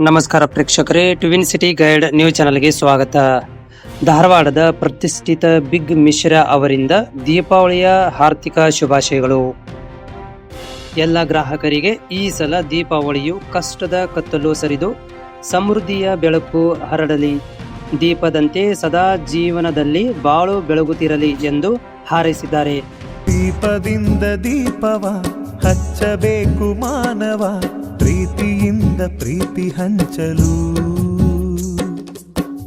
ನಮಸ್ಕಾರ ಪ್ರೇಕ್ಷಕರೇ twin city guide news ಚಾನಲ್ಗೆ ಸ್ವಾಗತ. ಧಾರವಾಡದ ಪ್ರತಿಷ್ಠಿತ ಬಿಗ್ ಮಿಶ್ರಾ ಅವರಿಂದ ದೀಪಾವಳಿಯ ಆರ್ಥಿಕ ಶುಭಾಶಯಗಳು. ಎಲ್ಲ ಗ್ರಾಹಕರಿಗೆ ಈ ಸಲ ದೀಪಾವಳಿಯು ಕಷ್ಟದ ಕತ್ತಲು ಸರಿದು ಸಮೃದ್ಧಿಯ ಬೆಳಕು ಹರಡಲಿ. ದೀಪದಂತೆ ಸದಾ ಜೀವನದಲ್ಲಿ ಬಾಳು ಬೆಳಗುತ್ತಿರಲಿ ಎಂದು ಹಾರೈಸಿದ್ದಾರೆ. ದೀಪದಿಂದ ದೀಪವ ಹಚ್ಚಬೇಕು ಮಾನವ. ಪ್ರೀತಿಯಿಂದ ಪ್ರೀತಿ ಹಂಚಲು.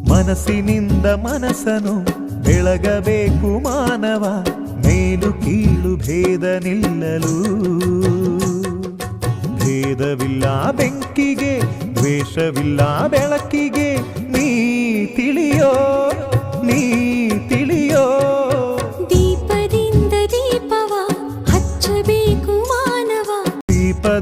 ಮನಸ್ಸಿನಿಂದ ಮನಸ್ಸನು ಬೆಳಗಬೇಕು ಮಾನವ, ಮೇಲು ಕೀಳು ಭೇದ ನಿಲ್ಲಲು. ಭೇದವಿಲ್ಲ ಬೆಂಕಿಗೆ, ದ್ವೇಷವಿಲ್ಲ ಬೆಳಕಿಗೆ